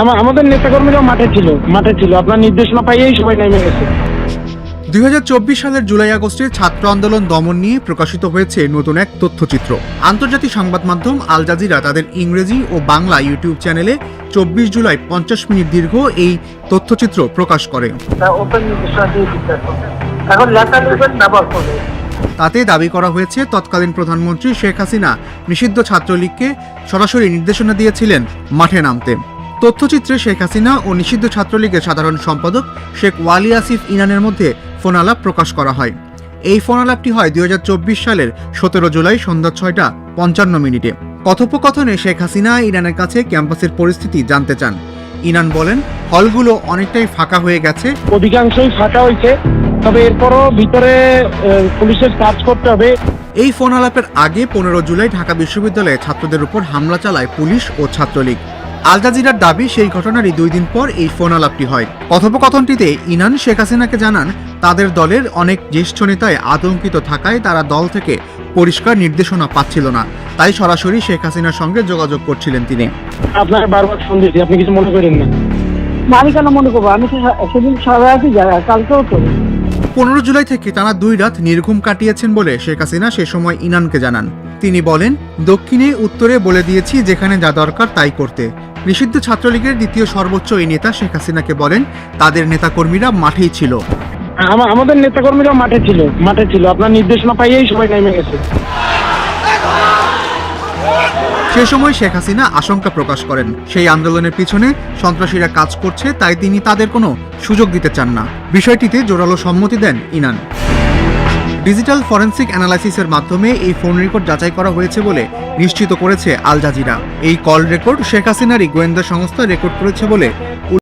আমা- আমাদের নেতাকর্মীরাও মাঠে ছিল মাঠে ছিল। আপনার নির্দেশনা পাইয়েই সবাই নেমে গেছে। দুই সালের জুলাই আগস্টে ছাত্র আন্দোলন দমন নিয়ে প্রকাশিত হয়েছে নতুন এক তথ্যচিত্র। আন্তর্জাতিক সংবাদ মাধ্যম আল জাজিরা তাদের ইংরেজি ও বাংলা ইউটিউব চ্যানেলে চব্বিশ জুলাই পঞ্চাশ মিনিট দীর্ঘ এই তথ্যচিত্র প্রকাশ করে। তাতে দাবি করা হয়েছে তৎকালীন প্রধানমন্ত্রী শেখ হাসিনা নিষিদ্ধ ছাত্রলীগকে সরাসরি নির্দেশনা দিয়েছিলেন মাঠে নামতে। তথ্যচিত্রে শেখ হাসিনা ও নিষিদ্ধ ছাত্রলীগের সাধারণ সম্পাদক শেখ ওয়ালি আসিফ ইনানের মধ্যে ফোনালাপ প্রকাশ করা হয়। এই ফোনালাপটি হয় দুই হাজার চব্বিশ সালের সতেরো জুলাই সন্ধ্যা ছয়টা পঞ্চান্ন মিনিটে। কথোপকথনে শেখ হাসিনা ইরানের কাছে ক্যাম্পাসের পরিস্থিতি জানতে চান। ইনান বলেন হলগুলো অনেকটাই ফাঁকা হয়ে গেছে। অধিকাংশই ফাঁকা হয়েছে তবে এরপরও ভিতরে পুলিশের কাজ করতে হবে। এই ফোন আলাপের আগে পনেরো জুলাই ঢাকা বিশ্ববিদ্যালয়ে ছাত্রদের উপর হামলা চালায় পুলিশ ও ছাত্রলীগ। আল জাজিরার দাবি সেই ঘটনারই দুই দিন পর এই ফোন আলাপটি হয়। কথোপকথনটিতে ইনান শেখ হাসিনাকে জানান তাদের দলের অনেক জ্যেষ্ঠ নেতায় আতঙ্কিত থাকায় তারা দল থেকে পরিষ্কার নির্দেশনা পাচ্ছিল না। তাই সরাসরি শেখ হাসিনার সঙ্গে যোগাযোগ করছিলেন তিনি। আপনাকে বারবার ফোন দিয়েছি আপনি কিছু মনে করেন না। আমি কেন মনে করব? আমি তো সেদিন সারা রাতই জায়গা কালকেও তো পনেরো জুলাই থেকে টানা দুই রাত নির্ঘুম কাটিয়েছেন বলে শেখ হাসিনা সে সময় ইনানকে জানান। তিনি বলেন, দক্ষিণে, উত্তরে বলে দিয়েছি যেখানে যা দরকার তাই করতে। নিষিদ্ধ ছাত্রলীগের দ্বিতীয় সর্বোচ্চ এই নেতা শেখ হাসিনাকে বলেন, তাদের নেতাকর্মীরা মাঠেই ছিল। আমা- আমাদের নেতাকর্মীরা মাঠে ছিল মাঠে ছিল। আপনার নির্দেশনা পাইয়েই সবাই নেমে গেছে। সে সময় শেখ হাসিনা আশঙ্কা প্রকাশ করেন। সেই আন্দোলনের পিছনে সন্ত্রাসীরা কাজ করছে, তাই তিনি তাদের কোনো সুযোগ দিতে চান না। বিষয়টিতে জোরালো সম্মতি দেন ইনান। ডিজিটাল ফরেন্সিক অ্যানালাইসিসের মাধ্যমে এই ফোন রেকর্ড যাচাই করা হয়েছে বলে নিশ্চিত করেছে আল জাজিরা। এই কল রেকর্ড শেখ হাসিনারই গোয়েন্দা সংস্থা রেকর্ড করেছে বলে